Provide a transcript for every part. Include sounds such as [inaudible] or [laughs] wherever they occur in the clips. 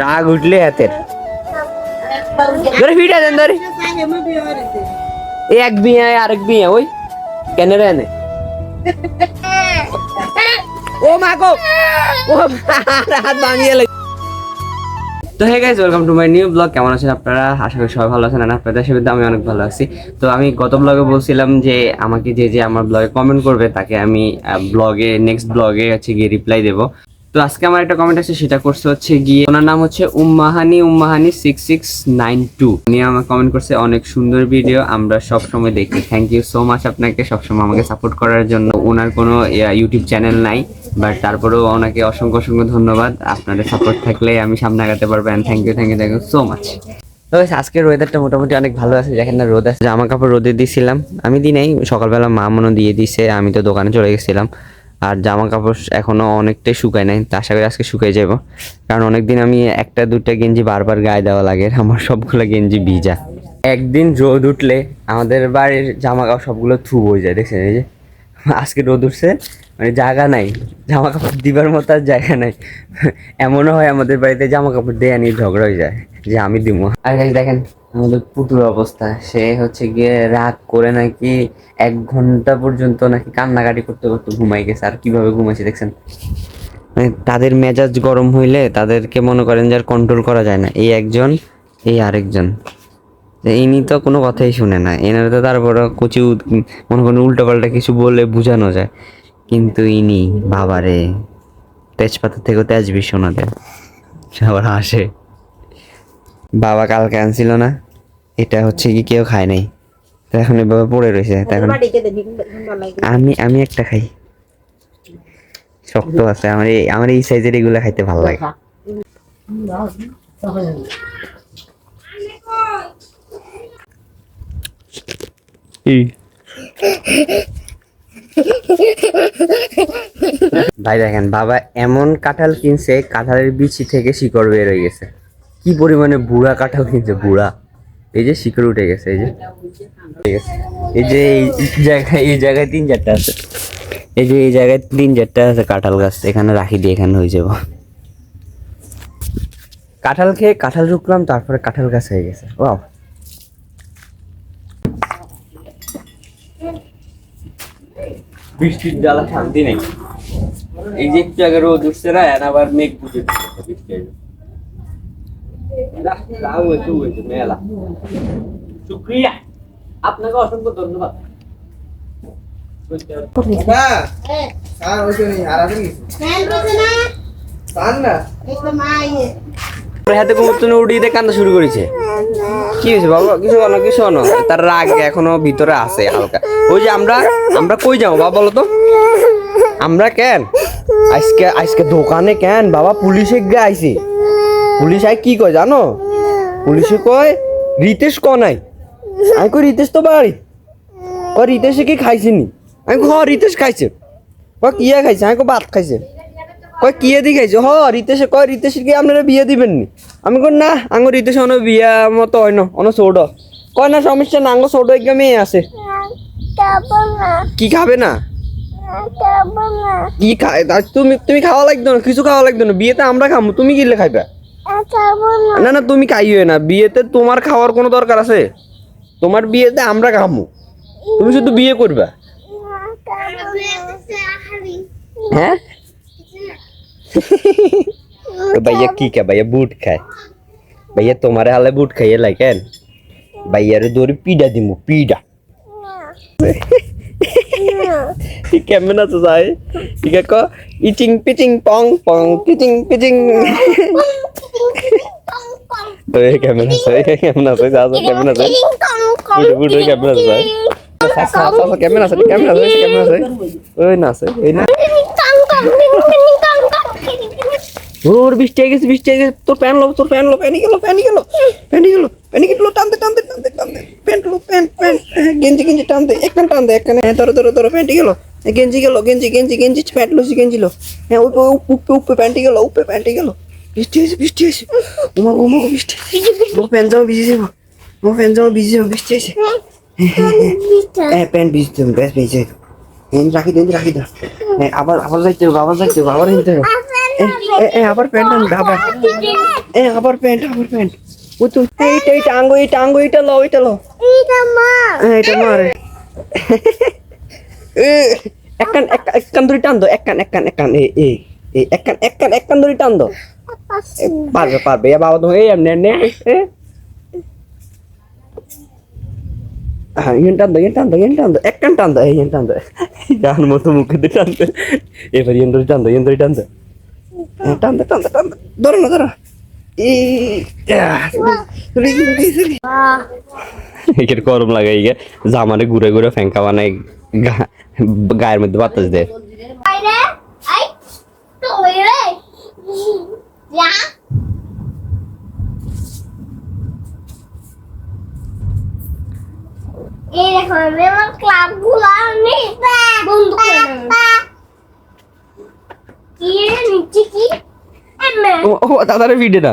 রাগ উঠলে হাতের ধরে ফিটা দেন, ধরে। এক বিয়ে, আরেক বিয়ে, ওই কেন রে ও মা গো, ও হাত ভাঙিয়ে গেল তো hey guys welcome to my new vlog কেমন আছেন আপনারা? আশা করি সবাই ভালো আছেন আর আপনাদের সাথে আমি অনেক ভালো আছি। তো আমি গত ব্লগে বলছিলাম যে আমাকে যে যে আমার ব্লগে কমেন্ট করবে, তাকে আমি ব্লগে নেক্সট ব্লগে হচ্ছে গিয়ে রিপ্লাই দেবো। তো আজকে আমার একটা কমেন্ট আছে সেটা করছে হচ্ছে গিয়ে ওনার নাম হচ্ছে Ummahani Ummahani six six nine two উনি আমার কমেন্ট করছে অনেক সুন্দর ভিডিও আমরা সব সময় দেখি। থ্যাংক ইউ সো মাচ আপনাকে সবসময় আমাকে সাপোর্ট করার জন্য। ওনার কোনো ইউটিউব চ্যানেল নাই বাট তারপরেও ওনাকে অসংখ্য অসংখ্য ধন্যবাদ। আপনাদের সাপোর্ট থাকলে আমি সামনে আগাতে পারব and thank you thank you thank you so much তো guys, আজকের ওয়েদারটা মোটামুটি অনেক ভালো আছে যেখানে রোদ আছে। জামা কাপড় রোদে দিয়েছিলাম আমি দিই নাই। সকালবেলা মা মনে দিয়ে দিছে আমি তো দোকানে চলে গেছিলাম। আর জামা কাপড় এখনও অনেকটাই শুকায় নাই, তা আশা করি আজকে শুকিয়ে যাব কারণ অনেকদিন আমি একটা দুটা গেঞ্জি বারবার গায়ে দেওয়া লাগে, আমার সবগুলো গেঞ্জি ভিজা। একদিন রোদ উঠলে আমাদের বাড়ির জামা কাপড় সবগুলো থু হয়ে যায়, দেখছেন এই যে? আজকে রোদ উঠছে মানে জায়গা নাই জামা কাপড় দিবার মতো আর জায়গা নাই। এমনও হয় আমাদের বাড়িতে জামা কাপড় দেয়া নিয়ে ঝগড়া হয়ে যায়। যে আমি দিব। আর guys দেখেন আমাদের পুতুর অবস্থা। সে হচ্ছে গিয়ে রাগ করে নাকি এক ঘণ্টা পর্যন্ত নাকি কান্নাকাটি করতে করতে ঘুমাই গেছে। আর কীভাবে ঘুমাইছে দেখছেন? মানে তাদের মেজাজ গরম হইলে তাদেরকে মনে করেন যে আর কন্ট্রোল করা যায় না। এই একজন এই আরেকজন। ইনি তো কোনো কথাই শুনে না। এনারা তো তারপর কুচি মনে করেন উল্টো পাল্টা কিছু বলে বোঝানো যায়। কিন্তু ইনি বাবারে তেজপাতা থেকেও তেজ বেশি শোনাতে আবার হাসে। বাবা কালকে আনছিল না এটা হচ্ছে কি কেউ খায় নাই। এখন এভাবে পড়ে রয়েছে এখন আমি আমি একটা খাই। শক্ত আছে আমার এই আমার এই সাইজের এগুলো খাইতে ভালো লাগে। ভাই দেখেন বাবা এমন কাঁঠাল কিনছে কাঁঠালের বিচি থেকে শিকড় বের হয়ে গেছে। কি পরিমাণে বুড়া কাঁঠাল কিনছে বুড়া। এই যে শিকড় উঠে গেছে, এই যে। এই যে, এই জায়গায় এই জায়গায় তিন চারটা আছে। এই যে, এই জায়গায় তিন চারটা আছে কাঁঠাল গাছ, এখানে রাখি দিয়ে এখানে হয়ে যাব। কাঁঠাল খেয়ে কাঁঠাল রুকলাম তারপরে কাঁঠাল গাছ হয়ে গেছে। ও বৃষ্টির জ্বালা, শান্তি নেই। এই যে একটু আগে রোদ উঠছে না আবার মেঘ বুঝে বৃষ্টি হয়েছে, হয়েছে, মেলা শুক্রিয়া আপনাকে অসংখ্য ধন্যবাদ উড়িয়ে কান্না শুরু করেছে। কি হয়েছে বাবা? কিছু বলো কিছু বলো তার রাগ এখনও ভিতরে আছে হালকা। ওই যে আমরা আমরা কই যাব বাবা বলো তো? আমরা কেন? আজকে আজকে দোকানে কেন? বাবা পুলিশে গিয়ে আইছে। পুলিশ আই কি কয় জানো? পুলিশে কয়, রিতেশ ক নাই? আমি কই, রিতেশ তো বাড়ি। ও রিতেশে কি খাইছিনি? আমি হ, রিতেশ খাইছে। ও কিয়া খাইছে? আমি ভাত খাইছে। কয়, কিয়ে দি খাইছে? হ, রিতেশে। কয়, রিতেশের কি আপনারা বিয়ে দিবেন নি আমি কই, না, আঙ্গ রিতেশ অন বিয়া মতো হয় না অন ছোট। কয়, না, সমস্যা না, আঙ্গ ছোট একটা মেয়ে আছে। কি খাবে না? কি খায় তুমি তুমি খাওয়া লাগতো না, কিছু খাওয়া লাগতো না, বিয়েতে আমরা খামু, তুমি কিলে খাইবা? না না তুমি খাইও না। বিয়েতে তোমার খাওয়ার কোনো দরকার আছে? তোমার বিয়েতে আমরা খামু। তুমি শুধু বিয়ে করবা। হ্যাঁ? ভাইয়া কি খায় ভাইয়া বুট খায়। ভাইয়া তোমার হালে বুট খাইয়ে লাই কেন? ভাইয়ার দৌড়ি পিডা দিমু পিডা। কেমন আছো সাই ঠিক আছে ইচিং পিচিং পং পং পিচিং পিচিং তো এই কেমন আছে কেমন আছে দাদা কেমন আছে বুড়ো বুড়ো কেমন আছে কেমন আছে কেমন আছে কেমন আছে ওই না আছে এই না ওর বৃষ্টি হয়ে গেছে বৃষ্টি হয়ে গেছে তোর প্যান লো তোর প্যান লো প্যানি গেল প্যানি গেল প্যানি গেল প্যানি গেল টানতে টানতে টানতে টানতে প্যান্ট লো প্যান্ট প্যান্ট হ্যাঁ, গেঞ্জি গেঞ্জি টানতে একখান টানতে একখানে হ্যাঁ ধরো ধরো ধরো প্যান্টি গেল হ্যাঁ, গেঞ্জি গেল গেঞ্জি গেঞ্জি গেঞ্জি প্যান্ট লুচি গেঞ্জি লো। হ্যাঁ উপে উপে উপে প্যান্টি গেল উপে প্যান্টি গেল। বৃষ্টি হয়েছে বৃষ্টি হয়েছে। ওমা ওমা বৃষ্টি ও প্যান্ট জামা ভিজে যাব ও প্যান্ট জামা ভিজে যাব বৃষ্টি হয়েছে। হ্যাঁ প্যান্ট ভিজতে হবে ব্যাস ভিজে যাব। হ্যাঁ রাখি দিন রাখি দাও হ্যাঁ আবার আবার যাইতে হবে আবার যাইতে হবে আবার নিতে হবে। আবার প্যান্ট আনবে আবার। এ আবার প্যান্ট আবার প্যান্ট। ও তো এইটা এইটা আঙ্গো এইটা আঙ্গো এইটা লো এইটা লো। এ, এটা মারে এক- ধরে টান দো ধরে টান দো পারবে পারবে এ বাবা তো এই এমনি এমনি এ। হ্যাঁ ইয়েন টান দো ইয়েন টান দো ইয়েন টান দো একখান টান দো এই ইয়েন টান দো জান মতো মুখে দিয়ে টান দো এবার ইয়েন ধরে টান দো ইয়েন ধরে টান দো টান দো টান দো টান দো ধরো না ধরো। গরম লাগে জামানে ঘুরে ঘুরে ফ্যাঙ্কা বানায় গায়ের মধ্যে বাতাস দেয়। দাদারে ভিডিও না।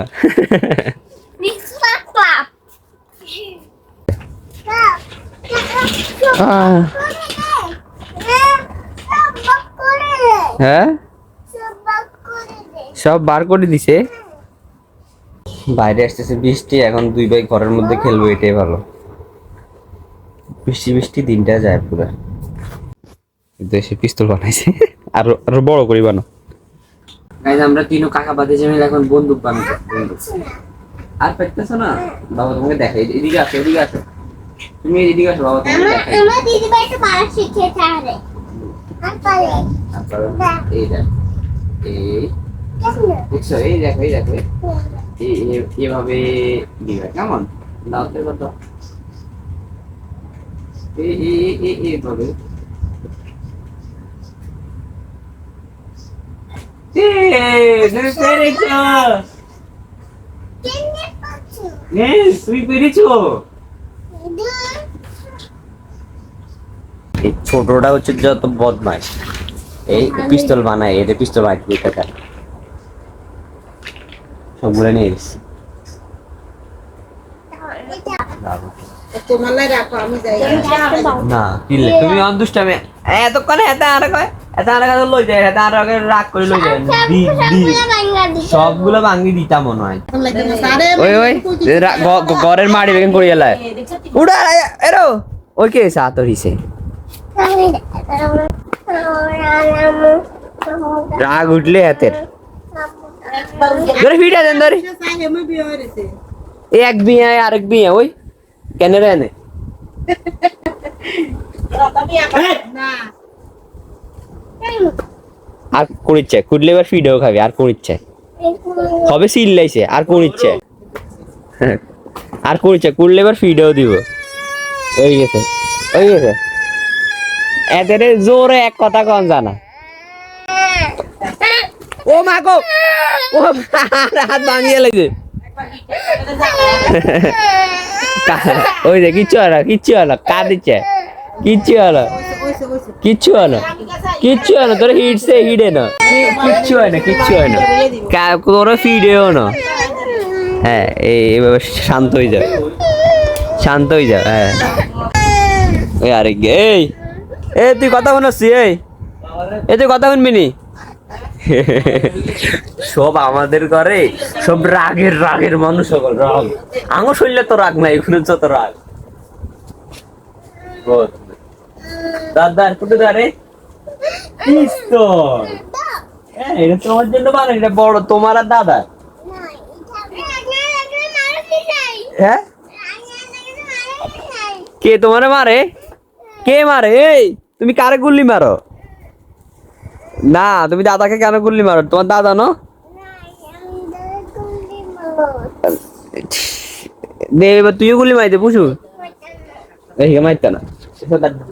আহ, হ্যাঁ? সব বার করে দিছে? বাইরে আসতেছে বৃষ্টি এখন দুই ভাই ঘরের মধ্যে খেলব এটাই ভালো। বৃষ্টি বৃষ্টি দিনটা যায় পুরো। কিন্তু এসে পিস্তল বানাইছে। আরও আরও বড় করি বানো। গাইজ আমরা তিনও কাকা বাদে জমি এখন বন্দুক বন্দুক। আর পেটতেছো না? বাবা তোমাকে দেখে এদিকে আছে এদিকে আসো। তুমি এদিকে আসো বাবা তোমাকে দেখাই। আমার দিদি ভাই তো মারা শিখিয়েছে আরে আর পারে এই দেখ। এই দেখছ এই দেখো এই দেখো এই এই- এভাবে দিবে কেমন? দাও তো এবার দাও। এই এই এই- এই এইভাবে। এই, তুমি পেরেছ কেনে পাচ্ছো এই, ছোটটা হচ্ছে যত বদমাস এই পিস্তল বানায় এটা পিস্তল বানায় দুই টাকা সবগুলো নিয়ে এসেছি না কিনলে তুমি এতক্ষণে আর কয় এত আর কাছে লই যায় এত আর আগে রাগ করে লই যায়। দি দি। সবগুলো ভাঙি দিতা মনে হয়। ওই ওই ঘরের মাড়ি বেগেন গেল উড়া এরো। ওই কে রাগ উঠলে হাতের ধরে ফিটা এক বিয়ে আরেক বিয়ে ওই কেন রে এনে আর কোন ইচ্ছে কুটলে এবার ফিডেও খাবি আর কোন ইচ্ছে হবে সিল্লাইছে আর কোন ইচ্ছে আর কোন ইচ্ছে কুটলে এবার ফিডেও দিব ওই গেছে ওই গেছে এদের জোরে এক কথা কন জানা। ও মা গো, ও হাত ভাঙিয়ে লাগে ওই যে কিচ্ছু হলো কিচ্ছু হলো কাঁদিচ্ছে। কিচ্ছু হলো কিচ্ছু হলো কিচ্ছু হলো তোর হিটসে হিডে না। কিচ্ছু হয় না, কিচ্ছু হয় না। তোর ফিডেও না। হ্যাঁ এই, এভাবে শান্ত হয়ে যাও শান্ত হয়ে যাও হ্যাঁ। ওই আরে গে- এই। এ, তুই কথা বলছি এই? এ, তুই কথা শুনবি নি? সব আমাদের ঘরে, সব রাগের রাগের মানুষ সকল রাগ। আমার শরীরে তো রাগ নাই, এখানে যত রাগ। দাদা, কোথায় দাঁড়ে পিস্তল হ্যাঁ এটা তোমার জন্য বানাই, এটা বড়, তোমার আর দাদা হ্যাঁ? কে তোমারে মারে? কে মারে? এই! তুমি কারে গুল্লি মারো? না, তুমি দাদাকে কেন গুল্লি মারো? তোমার দাদা, না? এবার তুইও গুলি মাইতে পুষু। এই মাইতে না।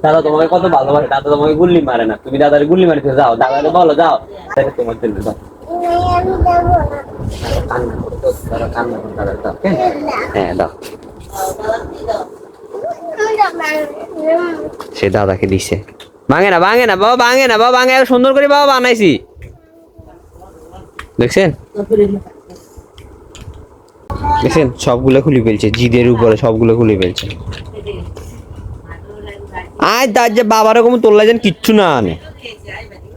দাদা তোমাকে কত ভালোবাসে, দাদা তোমাকে গুল্লি মারে না। তুমি দাদারে গুল্লি মারিতে যাও, দাদাকে বলো, যাও। তোমার জন্য, যাও। হ্যাঁ সে দাদাকে দিছে। ভাঙে না ভাঙে না, বাবা, ভাঙে না, বাবা, ভাঙে, সুন্দর করে বাবা বানাইছি। দেখছেন? দেখছেন? সবগুলো খুলে ফেলছে, জিদের উপরে সবগুলো খুলে ফেলছে। আয় তার যে বাবার রকম তোলা যেন কিচ্ছু না আনে।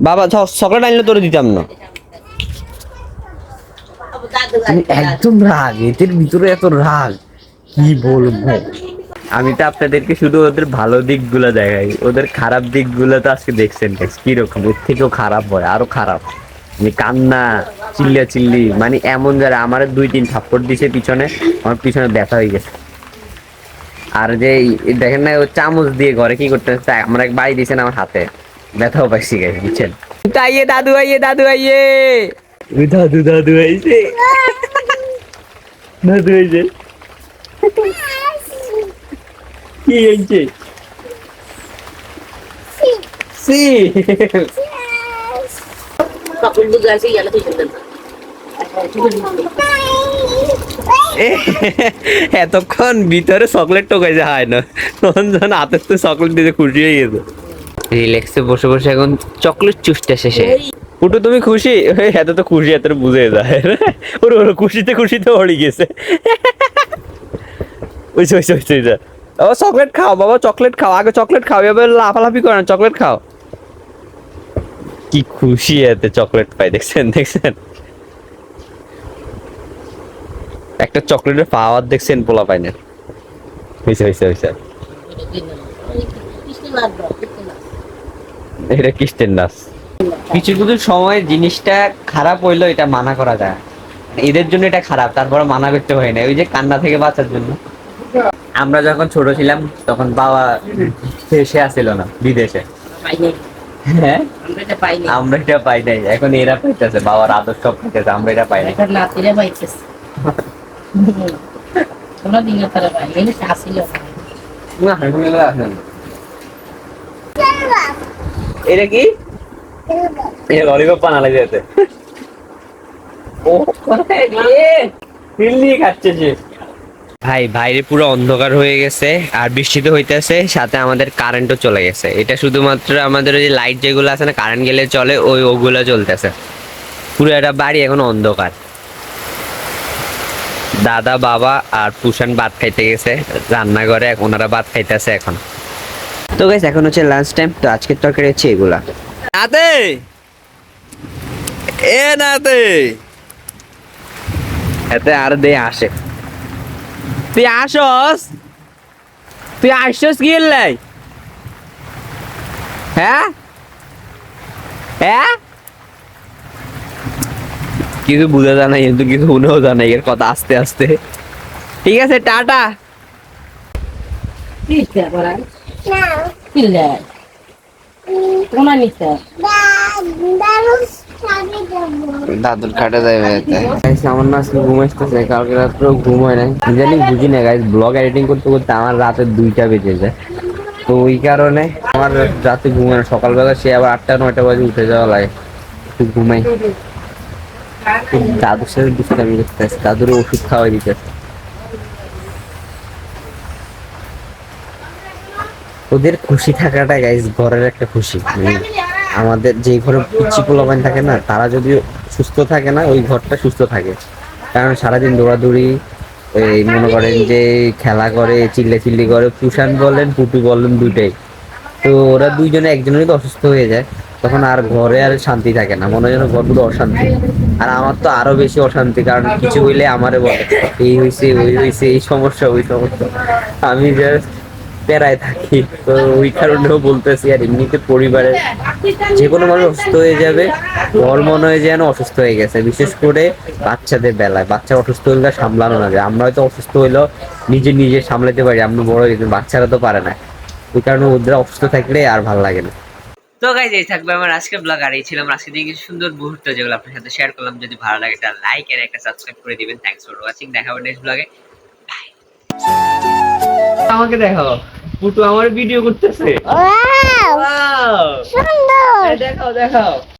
বাবা চকলেট আনলে তোরে দিতাম না। একদম রাগ, এদের ভিতরে এত রাগ, কি বলব? আমি তো আপনাদেরকে শুধু ওদের ভালো দিকগুলো দেখাই। ওদের খারাপ দিকগুলো তো আজকে দেখছেন কীরকম? এর থেকেও খারাপ হয় আরও খারাপ। মানে কান্না চিল্লা চিল্লি মানে এমন যারা আমার দুই তিন থাপ্পড় দিছে পিছনে আমার পিছনে ব্যথা হয়ে গেছে। আর যে দেখেন না ও চামচ দিয়ে ঘরে কি করতে হচ্ছে আমার এক বাড়ি দিয়েছেন আমার হাতে। ব্যথাও পাইছি গাই বুঝছেন? আইয়ে দাদু আইয়ে দাদু আইয়ে। ওই দাদু দাদু আইছে। দাদু আইছে। [laughs] কি হয়েছে? সি। এতক্ষণ ভিতরে চকলেট টোকাইছে হয় না। তখন যখন হাতের তো চকলেট দিতে খুশি হয়ে গেছে। রিল্যাক্সে বসে বসে এখন চকলেট চুষতে শেষে। পুটু তুমি খুশি? এত তো খুশি এত বুঝে যায়। ওর ওর খুশিতে খুশিতে হড়ি গেছে। ওই ওই ওই বাবা চকলেট খাও, বাবা চকলেট খাও। আগে চকলেট খাও এবার লাফালাফি করে না চকলেট খাও। কি খুশি এতে চকলেট পাই, দেখছেন দেখছেন? একটা চকলেটের পাওয়ার দেখছেন পোলা পাই না হয়েছে হয়েছে হয়েছে এটা কিস্টের নাচ। কিছু কিছু সময় জিনিসটা খারাপ হইল এটা মানা করা যায়। এদের জন্য এটা খারাপ তারপরে মানা করতে হয় না। ওই যে কান্না থেকে বাঁচার জন্য। আমরা যখন ছোট ছিলাম তখন বাবা দেশে আসছিল না বিদেশে। হ্যাঁ? আমরা এটা পাই নাই এখন এরা পাইতেছে বাবার আদর সব পাইতেছে আমরা এটা পাই নাই। নাতিরে পাইতেছে। তোমরা দিনে তারা পাই এই আসিল এটা কি? এটা ললিপপ বানালে যেতে ও হিল্লি খাচ্ছে সে। ভাই বাইরে পুরো অন্ধকার হয়ে গেছে আর বৃষ্টিতে হইতেছে সাথে আমাদের কারেন্টও চলে গেছে। এটা শুধুমাত্র আমাদের ওই যে লাইট যেগুলো আছে না কারেন্ট গেলে চলে ওই ওগুলো চলতেছে পুরো একটা বাড়ি এখন অন্ধকার। দাদা বাবা আর পুষান ভাত খাইতে গেছে রান্নাঘরে ওনারা ভাত খাইতেছে এখন। তো গাইস এখন হচ্ছে লাঞ্চ টাইম তো আজকের তরকারি হচ্ছে এগুলা। নাতে! এ নাতে! এতে আর দে আসে। তুই আসস? তুই আসছস কি লাই? হ্যাঁ? হ্যাঁ? কিছু বুঝে জানাই কিন্তু কিছু শুনেও জানাই এর কথা আস্তে আস্তে। ঠিক আছে টাটা। কোনা নিতে দাদুর যাবে আমার না আজকে ঘুম আসতেছে, কালকে রাত্রেও ঘুম হয় নাই। জানি বুঝি না গাইজ ব্লগ এডিটিং করতে করতে আমার রাতে দুইটা বেজে যায় তো ওই কারণে আমার রাতে সকালবেলা সে আবার আটটা, নয়টা বাজে উঠে যাওয়া লাগে। একটু ঘুমাই। দাদুর সাথে দুষ্টামি দাদুর ওষুধ খাওয়াই দিতেছে। ওদের খুশি থাকাটা গাইজ ঘরের একটা খুশি। আমাদের যে ঘরে পিচ্ছি পোলাপান থাকে না, তারা যদি সুস্থ থাকে না, ওই ঘরটা সুস্থ থাকে। কারণ সারাদিন দৌড়াদৌড়ি, এই মনে করেন যে খেলা করে, চিল্লে চিল্লি করে পুষান বলেন, পুটু বলেন, দুইটাই। তো ওরা দুইজনে একজনেরই তো অসুস্থ হয়ে যায়, তখন আর ঘরে আর শান্তি থাকে না, মনে হয় যেন ঘরগুলো অশান্তি। আর আমার তো আরও বেশি অশান্তি, কারণ কিছু হইলে আমারে বলে, এই হয়েছে ওই হয়েছে এই সমস্যা, ওই সমস্যা। আমি জাস্ট প্যারায় থাকি। তো ওই কারণেও বলতেছি, আর এমনিতে পরিবারের যে কোনো মানুষ অসুস্থ হয়ে যাবে, ওর মনে হয় যেন অসুস্থ হয়ে গেছে। বিশেষ করে বাচ্চাদের বেলায়। বাচ্চা অসুস্থ তার সামলানো না যায়। আমরা হয়তো অসুস্থ হইলেও নিজে নিজে সামলাতে পারি। আমরা বড় হয়ে বাচ্চারা তো পারে না। ওই কারণে ওদের অসুস্থ থাকলে আর ভালো লাগে না। তো গাইজ এই থাকবে আমার আজকের ব্লগ আর এই ছিল আমার আজকে দিন সুন্দর মুহূর্ত, যেগুলো আপনার সাথে শেয়ার করলাম। যদি ভালো লাগে, একটা লাইক আর একটা সাবস্ক্রাইব করে দিবেন। থ্যাংকস ফর ওয়াচিং দেখা হবে নেক্সট ব্লগে আমাকে দেখো পুটু আমার ভিডিও করতেছে! সুন্দর! দেখাও দেখাও।